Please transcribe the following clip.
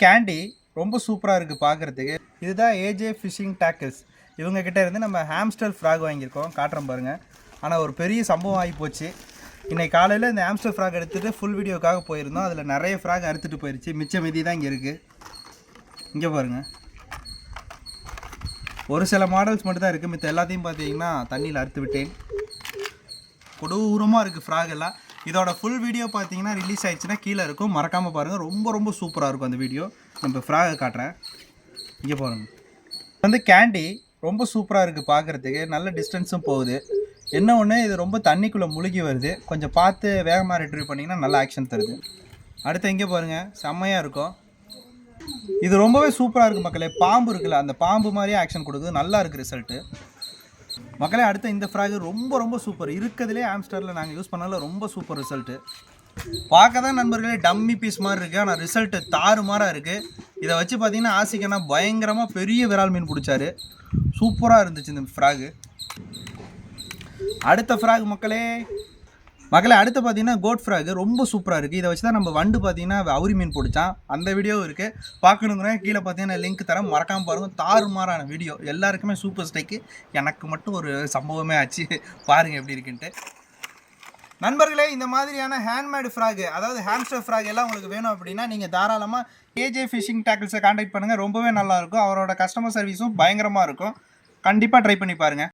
Candy ரொம்ப சூப்பராக இருக்குது பார்க்குறதுக்கு இதுதான் ஏஜே ஃபிஷிங் டேக்கிள்ஸ் இவங்கக்கிட்ட இருந்து நம்ம ஹாம்ஸ்டர் ஃப்ராக் வாங்கியிருக்கோம். காட்டுறோம் பாருங்கள் ஆனால் ஒரு பெரிய சம்பவம் ஆகி போச்சு. இன்னைக்கு காலையில் இந்த ஹாம்ஸ்டர் ஃப்ராக் எடுத்துகிட்டு ஃபுல் வீடியோக்காக போயிருந்தோம். அதில் நிறைய ஃப்ராக் அறுத்துட்டு போயிருச்சு. மிச்ச மிதி தான் இங்கே இருக்குது இங்கே பாருங்கள் ஒரு சில மாடல்ஸ் மட்டும் தான் இருக்குது மித்த எல்லாத்தையும் பார்த்தீங்கன்னா தண்ணியில் அறுத்து விட்டேன். கொடூரமாக இருக்குது ஃப்ராக் எல்லாம். இதோட ஃபுல் வீடியோ பார்த்தீங்கன்னா ரிலீஸ் ஆயிடுச்சுன்னா கீழே இருக்கும். மறக்காமல் பாருங்கள் ரொம்ப ரொம்ப சூப்பராக இருக்கும் அந்த வீடியோ நம்ம ஃப்ராகை காட்டுறேன். இங்கே பாருங்க. வந்து கேண்டி ரொம்ப சூப்பராக இருக்குது பார்க்குறதுக்கு நல்ல டிஸ்டன்ஸும் போகுது. என்ன ஒன்று இது ரொம்ப தண்ணிக்குள்ளே முழுகி வருது. கொஞ்சம் பார்த்து வேகமாக ரிட்ரீவ் பண்ணிங்கன்னா நல்ல ஆக்ஷன் தருது. அடுத்து இங்கே பாருங்கள் செம்மையாக இருக்கும். இது ரொம்பவே சூப்பராக இருக்குது மக்களே. பாம்பு இருக்குல்ல அந்த பாம்பு மாதிரியே ஆக்ஷன் கொடுக்குது. நல்லா இருக்குது ரிசல்ட்டு மக்களே அடுத்த இந்த ஃப்ராக் ரொம்ப ரொம்ப சூப்பர் இருக்கிறதுலே ஆம்ஸ்டரில் நாங்கள் யூஸ் பண்ணால ரொம்ப சூப்பர் ரிசல்ட்டு பார்க்க தான் நண்பர்களே டம்மி பீஸ் மாதிரி இருக்குது ஆனால் ரிசல்ட்டு தாறுமாறாக இருக்குது இதை வச்சு பார்த்தீங்கன்னா ஆசிக்கனா பயங்கரமாக பெரிய விரால் மீன் பிடிச்சாரு. சூப்பராக இருந்துச்சு இந்த ஃப்ராகு அடுத்த ஃப்ராக் மக்களே மக்களே அடுத்து பார்த்தீங்கன்னா கோட் ஃப்ராக் ரொம்ப சூப்பராக இருக்குது இதை வச்சு தான் நம்ம வண்டு பார்த்தீங்கன்னா அவுரி மீன் பிடிச்சான் அந்த வீடியோவும் இருக்குது பார்க்கணுங்கிற கீழே பார்த்தீங்கன்னா லிங்க் தரேன். மறக்காமல் பாருங்கள் தாறுமாறான வீடியோ. எல்லாருக்குமே சூப்பர் ஸ்டைக்கு எனக்கு மட்டும் ஒரு சம்பவமே ஆச்சு. பாருங்கள் எப்படி இருக்குன்ட்டு. நண்பர்களே இந்த மாதிரியான ஹேண்ட்மேடு ஃப்ராக் அதாவது ஹேம்ஸ்டர் ஃப்ராக் எல்லாம் உங்களுக்கு வேணும் அப்படின்னா நீங்கள் தாராளமாக கேஜே ஃபிஷிங் டேக்கிள்ஸை காண்டாக்ட் பண்ணுங்கள் ரொம்பவே நல்லாயிருக்கும் அவரோட கஸ்டமர் சர்வீஸும் பயங்கரமாக இருக்கும். கண்டிப்பாக ட்ரை பண்ணி பாருங்கள்